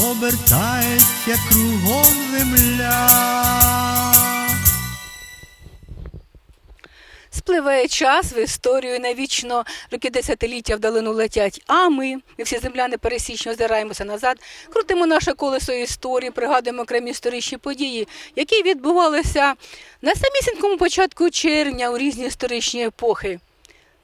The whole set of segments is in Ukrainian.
обертається кругом земля. Спливає час в історію навічно роки десятиліття вдалину летять. А ми, ми всі земляни пересічно озираємося назад, крутимо наше колесо історії, пригадуємо окремі історичні події, які відбувалися на самісінькому початку червня у різні історичні епохи.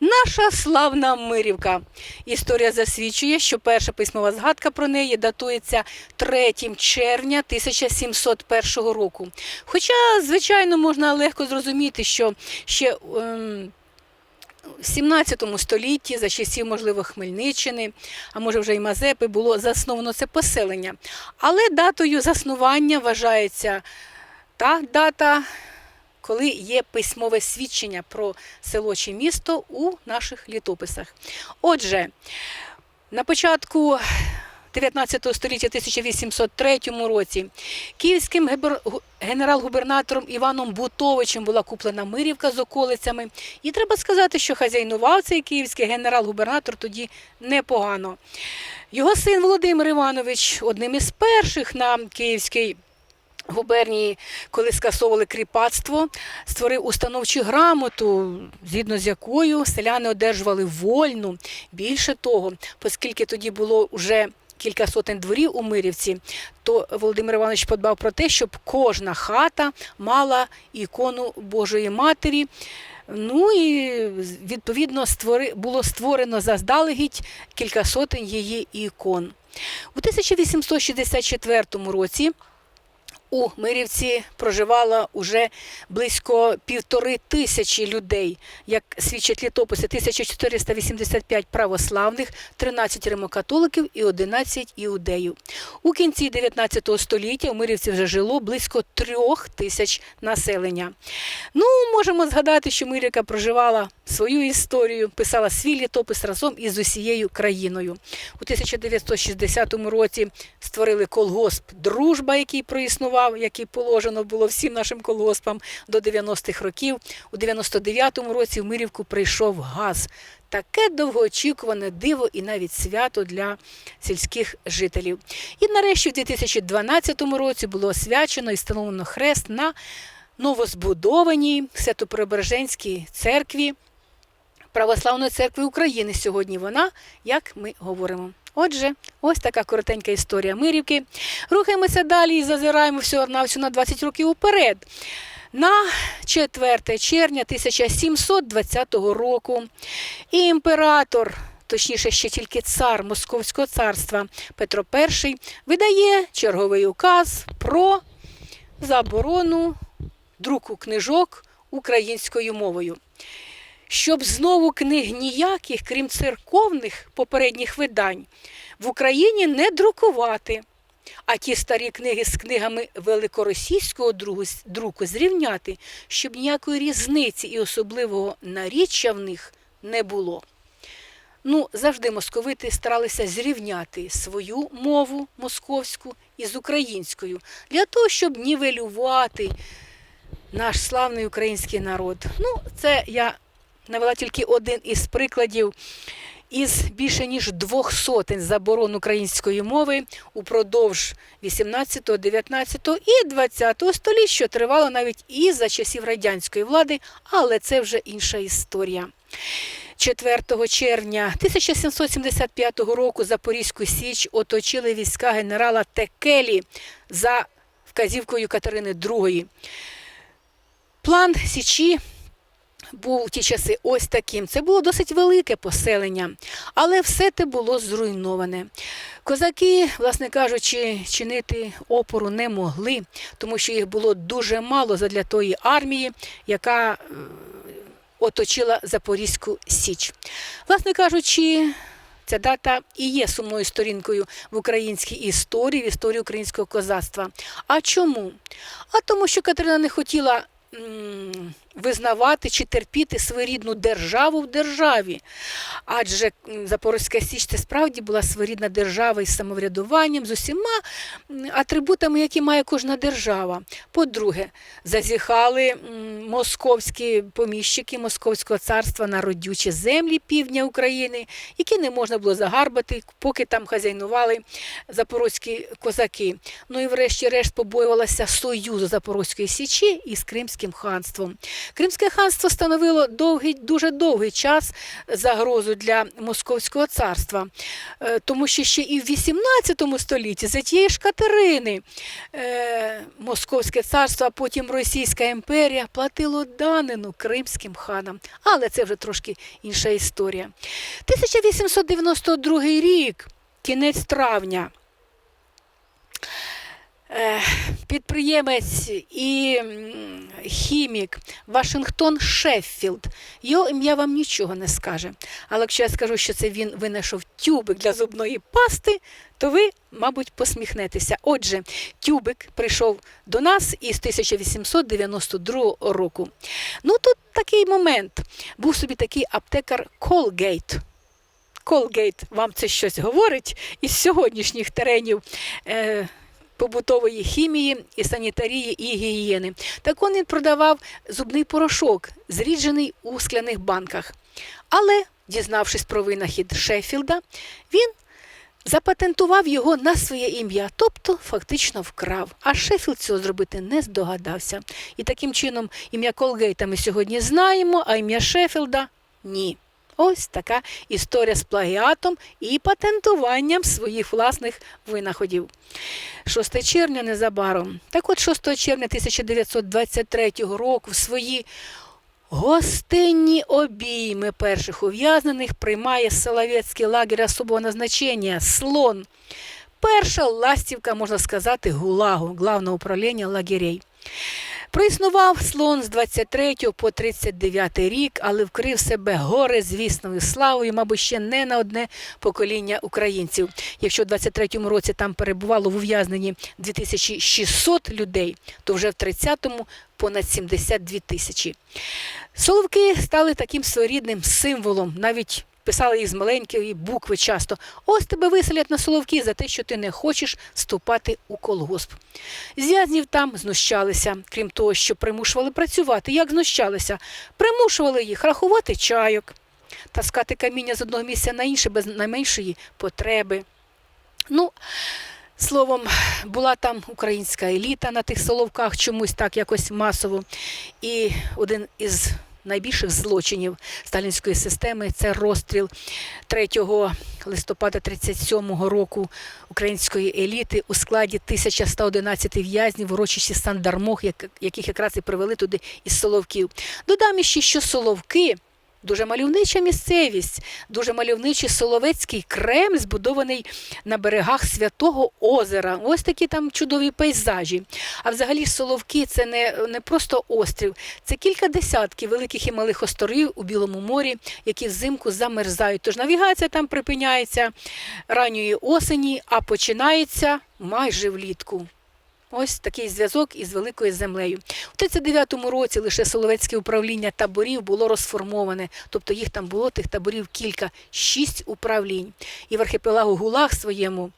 Наша славна Мирівка. Історія засвідчує, що перша письмова згадка про неї датується 3 червня 1701 року. Хоча, звичайно, можна легко зрозуміти, що ще ем, в 17 столітті, за часів, можливо, Хмельниччини, а може вже й Мазепи, було засновано це поселення. Але датою заснування вважається та дата, коли є письмове свідчення про село чи місто у наших літописах. Отже, на початку 19 століття 1803 році київським генерал-губернатором Іваном Бутовичем була куплена Мирівка з околицями. І треба сказати, що хазяйнував цей київський генерал-губернатор тоді непогано. Його син Володимир Іванович одним із перших на київській губернії, коли скасовували кріпацтво, створив установчу грамоту, згідно з якою селяни одержували вольну. Більше того, оскільки тоді було вже кілька сотень дворів у Мирівці, то Володимир Іванович подбав про те, щоб кожна хата мала ікону Божої Матері. Ну і відповідно створи, було створено заздалегідь кілька сотень її ікон. У 1864 році у Мирівці проживало уже близько півтори тисячі людей, як свідчать літописи, 1485 православних, 13 римокатоликів і 11 іудеїв. У кінці 19 століття у Мирівці вже жило близько трьох тисяч населення. Ну, можемо згадати, що Мирівка проживала свою історію, писала свій літопис разом із усією країною. У 1960 році створили колгосп Дружба, який проіснував, який положено було всім нашим колгоспам до 90-х років. У 99-му році в Мирівку прийшов газ. Таке довгоочікуване диво і навіть свято для сільських жителів. І нарешті в 2012 році було освячено і встановлено хрест на новозбудованій Свято-Преображенській церкві Православної церкви України. Сьогодні вона, як ми говоримо. Отже, ось така коротенька історія Мирівки. Рухаємося далі і зазираємо всього на всю на 20 років уперед. На 4 червня 1720 року імператор, точніше ще тільки цар Московського царства Петро І видає черговий указ про заборону друку книжок українською мовою. Щоб знову книг ніяких, крім церковних попередніх видань, в Україні не друкувати, а ті старі книги з книгами великоросійського друку зрівняти, щоб ніякої різниці і особливого наріччя в них не було. Ну, завжди московити старалися зрівняти свою мову московську із українською для того, щоб нівелювати наш славний український народ. Ну, це я навела тільки один із прикладів із більше ніж двох сотень заборон української мови упродовж 18, 19 і 20 століть, що тривало навіть і за часів радянської влади, але це вже інша історія. 4 червня 1775 року Запорізьку Січ оточили війська генерала Текелі за вказівкою Катерини II. План Січі був у ті часи ось таким. Це було досить велике поселення, але все те було зруйноване. Козаки, власне кажучи, чинити опору не могли, тому що їх було дуже мало задля тої армії, яка е, оточила Запорізьку Січ. Власне кажучи, Ця дата і є сумною сторінкою в українській історії, в історії українського козацтва. А чому? А тому, що Катерина не хотіла визнавати чи терпіти своєрідну державу в державі. Адже Запорозька Січ це справді була своєрідна держава із самоврядуванням, з усіма атрибутами, які має кожна держава. По-друге, зазіхали московські поміщики Московського царства на родючі землі півдня України, які не можна було загарбати, поки там хазяйнували запорозькі козаки. Ну і врешті-решт побоювалася союзу Запорозької Січі із Кримським ханством. Кримське ханство становило довгий, дуже довгий час загрозу для Московського царства, Е, тому що ще і в 18 столітті за тієї ж Катерини е, Московське царство, а потім Російська імперія платило данину кримським ханам. Але це вже трошки інша історія. 1892 рік, кінець травня. Підприємець і хімік Вашингтон Шеффілд. Його ім'я вам нічого не скаже. Але якщо я скажу, що це він винайшов тюбик для зубної пасти, то ви, мабуть, посміхнетеся. Отже, тюбик прийшов до нас із 1892 року. Ну тут такий момент. Був собі такий аптекар Колгейт. Колгейт вам це щось говорить із сьогоднішніх теренів. Е, побутової хімії і санітарії і гігієни. Так он він продавав зубний порошок, зріджений у скляних банках. Але, дізнавшись про винахід Шеффілда, він запатентував його на своє ім'я, тобто фактично вкрав. А Шеффілд цього зробити не здогадався. І таким чином ім'я Колгейта ми сьогодні знаємо, а ім'я Шеффілда ні. Ось така історія з плагіатом і патентуванням своїх власних винаходів. 6 червня незабаром. Так от 6 червня 1923 року в свої гостинні обійми перших ув'язнених приймає Соловецький лагерь особого назначення «Слон». Перша ластівка, можна сказати, ГУЛАГу, Главного управління лагерей. Проіснував слон з 23 по 39 рік, але вкрив себе горе звісною славою, мабуть, ще не на одне покоління українців. Якщо в 23-му році там перебувало в ув'язненні 2600 людей, то вже в 30-му понад 72 тисячі. Соловки стали таким своєрідним символом, навіть писали їх з маленької букви часто. Ось тебе виселять на соловки за те, що ти не хочеш вступати у колгосп. З там знущалися, крім того, що примушували працювати. Як знущалися? Примушували їх рахувати чайок, таскати каміння з одного місця на інше без найменшої потреби. Ну, Словом, була там українська еліта на тих соловках, чомусь так якось масово. І один із найбільших злочинів сталінської системи це розстріл 3 листопада 37 року української еліти у складі 1111 в'язнів в урочищі Сандармох, як- яких якраз і привели туди із Соловків. Додам ще, що Соловки. Дуже мальовнича місцевість, дуже мальовничий Соловецький Кремль, збудований на берегах Святого озера. Ось такі там чудові пейзажі. А взагалі Соловки це не, не просто острів, це кілька десятків великих і малих островів у Білому морі, які взимку замерзають. Тож навігація там припиняється ранньої осені, а починається майже влітку. Ось такий зв'язок із великою землею. У 39-му році лише Соловецьке управління таборів було розформоване, тобто їх там було тих таборів кілька, шість управлінь. І в архіпелагу Гулаг своєму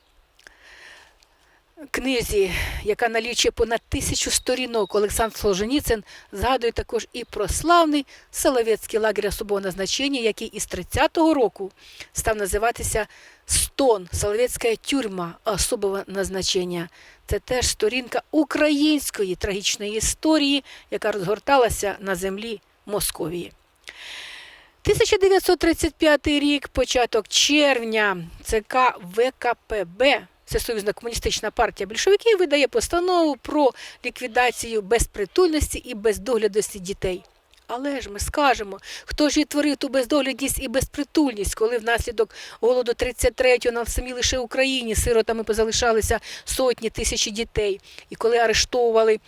книзі, яка налічує понад тисячу сторінок, Олександр Солженіцин згадує також і про славний Соловецький лагерь особого назначення, який із 30-го року став називатися Стон, Соловецька тюрма особого назначення. Це теж сторінка української трагічної історії, яка розгорталася на землі Московії. 1935 рік, початок червня, ЦК ВКПБ, це Союзна комуністична партія більшовиків, видає постанову про ліквідацію безпритульності і бездоглядності дітей. Але ж ми скажемо, хто ж і творив ту бездоглядність і безпритульність, коли внаслідок голоду 33-го на самій лише Україні сиротами позалишалися сотні тисячі дітей, і коли арештовували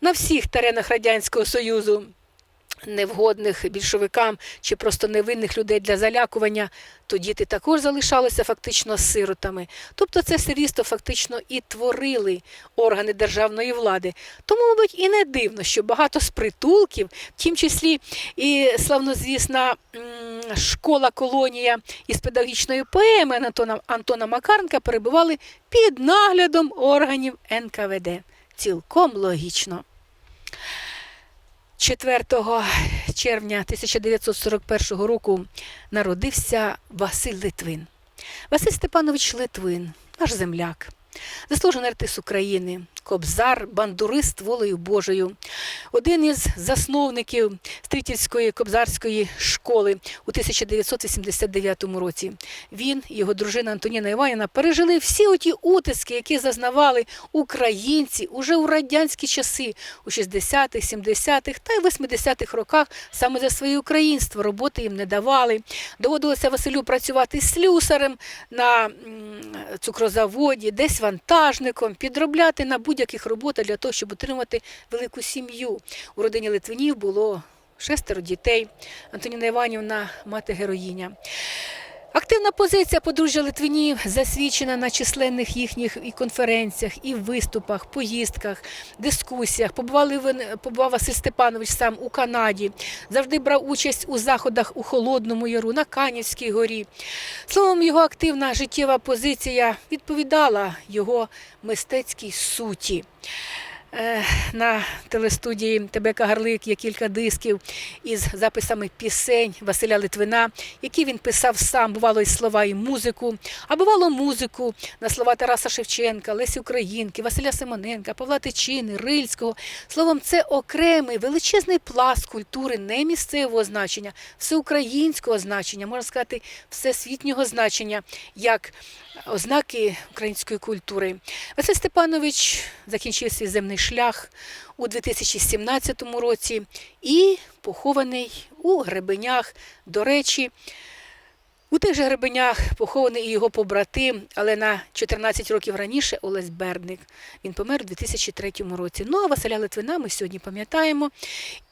на всіх теренах Радянського Союзу невгодних більшовикам чи просто невинних людей для залякування, то діти також залишалися фактично сиротами. Тобто це сирійство фактично і творили органи державної влади. Тому, мабуть, і не дивно, що багато з притулків, в тім числі і славнозвісна школа колонія із педагогічної поеми Антона, Антона Макаренка перебували під наглядом органів НКВД. Цілком логічно. 4 червня 1941 року народився Василь Литвин. Василь Степанович Литвин, наш земляк, заслужений артист України, кобзар, бандурист волею Божою, один із засновників Стрітівської кобзарської школи у 1989 році. Він і його дружина Антоніна Іванівна пережили всі оті утиски, які зазнавали українці уже у радянські часи, у 60-х, 70-х та й 80-х роках саме за своє українство. Роботи їм не давали. Доводилося Василю працювати слюсарем на цукрозаводі, десь вантажником, підробляти на будь-яких роботах для того, щоб отримати велику сім'ю. У родині Литвинів було шестеро дітей. Антоніна Іванівна, мати героїня. Активна позиція подружжя Литвинів засвідчена на численних їхніх і конференціях, і виступах, поїздках, дискусіях. Побували він- побував Василь Степанович сам у Канаді, завжди брав участь у заходах у Холодному Яру, на Канівській горі. Словом, його активна життєва позиція відповідала його мистецькій суті. Е, На телестудії ТБК Гарлик є кілька дисків із записами пісень Василя Литвина, які він писав сам, бувало і слова, і музику, а бувало музику на слова Тараса Шевченка, Лесі Українки, Василя Симоненка, Павла Тичини, Рильського. Словом, це окремий величезний пласт культури не місцевого значення, всеукраїнського значення, можна сказати, всесвітнього значення, як ознаки української культури. Василь Степанович закінчив свій земний шлях у 2017 році і похований у Гребенях. До речі, у тих же Гребенях похований і його побратим, але на 14 років раніше Олесь Бердник. Він помер у 2003 році. Ну а Василя Литвина ми сьогодні пам'ятаємо.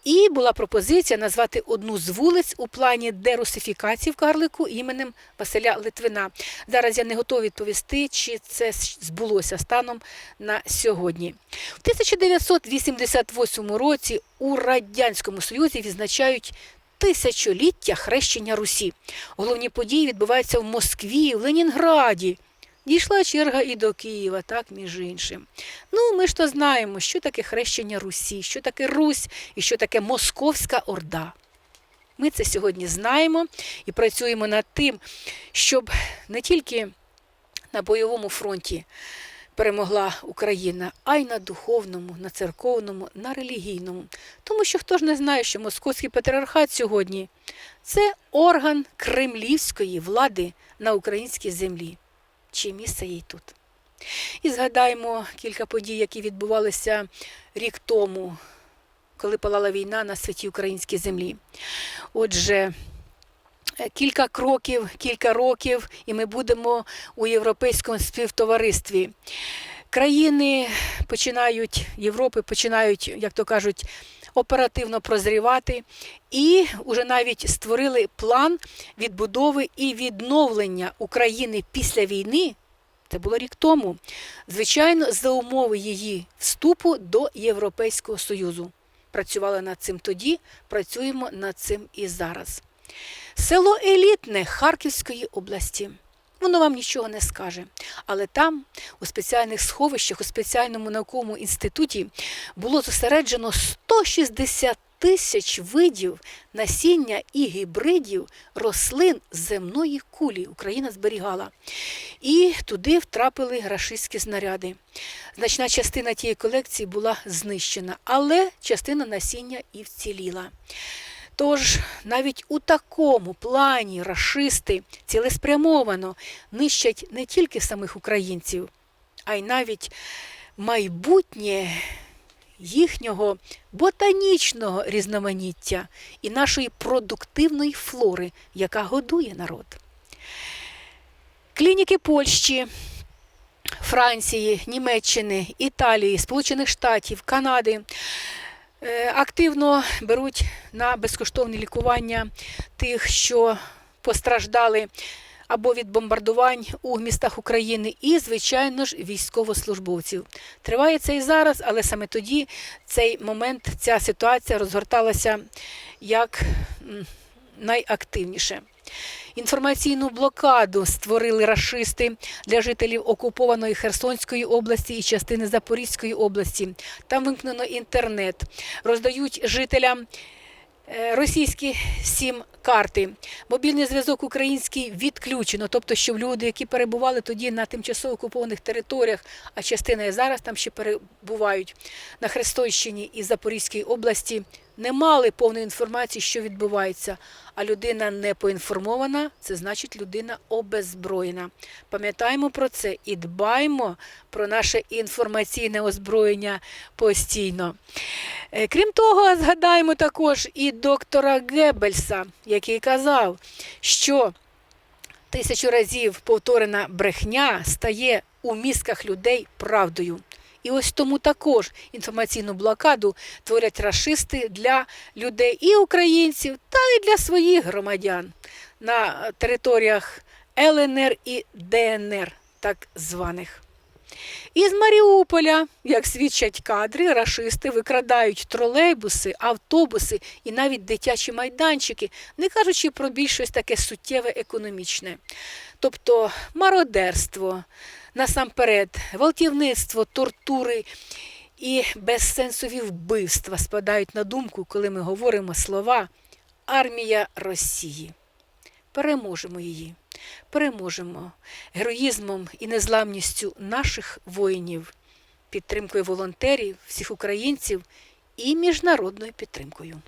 І була пропозиція назвати одну з вулиць у плані дерусифікації в Карлику іменем Василя Литвина. Зараз я не готова відповісти, чи це збулося станом на сьогодні. В 1988 році у Радянському Союзі відзначають тисячоліття хрещення Русі. Головні події відбуваються в Москві, в Ленінграді. Дійшла черга і до Києва, так між іншим. Ну, ми ж то знаємо, що таке хрещення Русі, що таке Русь і що таке Московська Орда. Ми це сьогодні знаємо і працюємо над тим, щоб не тільки на бойовому фронті перемогла Україна, а й на духовному, на церковному, на релігійному. Тому що хто ж не знає, що московський патріархат сьогодні це орган кремлівської влади на українській землі. Чи місце їй тут? І згадаємо кілька подій, які відбувалися рік тому, коли палала війна на святій українській землі. Отже, кілька кроків, кілька років, і ми будемо у європейському співтоваристві. Країни починають, Європи починають, як то кажуть, оперативно прозрівати і вже навіть створили план відбудови і відновлення України після війни. Це було рік тому. Звичайно, за умови її вступу до Європейського Союзу. Працювали над цим тоді, працюємо над цим і зараз. Село Елітне Харківської області. Воно вам нічого не скаже. Але там, у спеціальних сховищах, у спеціальному науковому інституті, було зосереджено 160 тисяч видів насіння і гібридів рослин земної кулі. Україна зберігала. І туди втрапили рашистські снаряди. Значна частина тієї колекції була знищена, але частина насіння і вціліла. Тож навіть у такому плані рашисти цілеспрямовано нищать не тільки самих українців, а й навіть майбутнє їхнього ботанічного різноманіття і нашої продуктивної флори, яка годує народ. Клініки Польщі, Франції, Німеччини, Італії, Сполучених Штатів, Канади Активно беруть на безкоштовне лікування тих, що постраждали або від бомбардувань у містах України, і, звичайно ж, військовослужбовців. Триває це і зараз, але саме тоді цей момент, ця ситуація розгорталася як найактивніше. Інформаційну блокаду створили рашисти для жителів окупованої Херсонської області і частини Запорізької області. Там вимкнено інтернет, роздають жителям е, російські сім карти. Мобільний зв'язок український відключено, тобто, щоб люди, які перебували тоді на тимчасово окупованих територіях, а частина і зараз там ще перебувають на Хрестойщині і Запорізькій області, не мали повної інформації, що відбувається. А людина не поінформована, це значить людина обеззброєна. Пам'ятаємо про це і дбаємо про наше інформаційне озброєння постійно. Е, Крім того, згадаємо також і доктора Геббельса, який казав, що тисячу разів повторена брехня стає у мізках людей правдою. І ось тому також інформаційну блокаду творять рашисти для людей і українців, та й для своїх громадян на територіях ЛНР і ДНР, так званих. Із Маріуполя, як свідчать кадри, рашисти викрадають тролейбуси, автобуси і навіть дитячі майданчики, не кажучи про більш щось таке суттєве економічне. Тобто мародерство, насамперед, гвалтівництво, тортури і безсенсові вбивства спадають на думку, коли ми говоримо слова армія Росії. Переможемо її, переможемо героїзмом і незламністю наших воїнів, підтримкою волонтерів, всіх українців і міжнародною підтримкою.